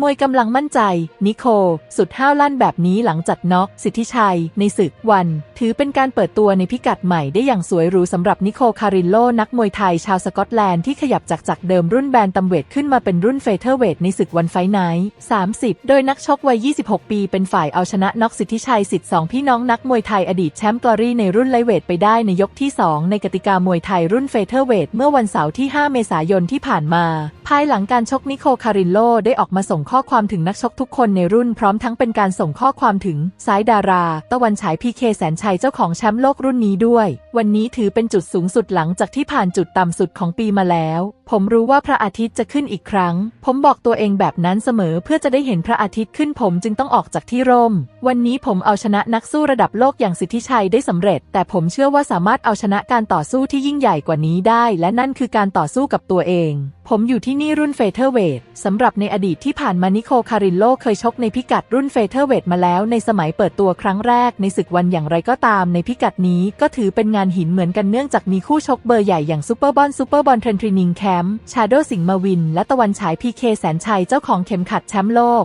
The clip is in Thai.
มวยกำลังมั่นใจ นิโค สุดห้าวลั่นแบบนี้หลังจัดน็อกสิทธิชัย ในศึกวัน ถือเป็นการเปิดตัวในพิกัดใหม่ได้อย่างสวยหรูสำหรับนิโคคารินโล นักมวยไทยชาวสกอตแลนด์ที่ขยับจากจากเดิมรุ่นแบนตัมเวทขึ้นมาเป็นรุ่นเฟเธอร์เวทในศึกวันไฟไนท์30 โดยนักชกวัย 26 ปีเป็นฝ่ายเอาชนะน็อกสิทธิชัยสิทธิ์สองพี่น้องนักมวยไทยอดีตแชมป์กลอรี่ในรุ่นไลเวทไปได้ในยกที่ 2 ในกติกามวยไทยรุ่นเฟเธอร์เวทเมื่อวันเสาร์ที่ 5 เมษายนที่ผ่านมา ภายหลังการชกนิโคคารินโลได้ออกมาส่งข้อความถึงนักชกทุกคนในรุ่นพร้อมทั้งเป็นการส่งข้อความถึงสายดารา ตะวันฉายพีเคแสนชัยเจ้าของแชมป์โลกรุ่นนี้ด้วย วันนี้ถือเป็นจุดสูงสุดหลังจากที่ผ่านจุดต่ำสุดของปีมาแล้ว ผมรู้ว่าพระอาทิตย์จะขึ้นอีกครั้ง ผมบอกตัวเองแบบนั้นเสมอเพื่อจะได้เห็นพระอาทิตย์ขึ้นผมจึงต้องออกจากที่ร่ม วันนี้ผมเอาชนะนักสู้ระดับโลกอย่างสิทธิชัยได้สำเร็จ แต่ผมเชื่อว่าสามารถเอาชนะการต่อสู้ที่ยิ่งใหญ่กว่านี้ได้ และนั่นคือการต่อสู้กับตัวเอง ผมอยู่ที่นี่รุ่นเฟเธอร์เวทสำหรับในอดีตที่ผ่านมานิโคคารินโลเคยชกในพิกัดรุ่นเฟเธอร์เวทมาแล้วในสมัยเปิดตัวครั้งแรกในศึกวันอย่างไรก็ตาม ในพิกัดนี้ก็ถือเป็นงานหินเหมือนกันเนื่องจากมีคู่ชกเบอร์ใหญ่อย่างซูเปอร์บอลซูเปอร์บอลเทรนทรีนิงแคมป์ ชาโดสิงห์มาวิน และตะวันฉายพีเคแสนชัยเจ้าของเข็มขัดแชมป์โลก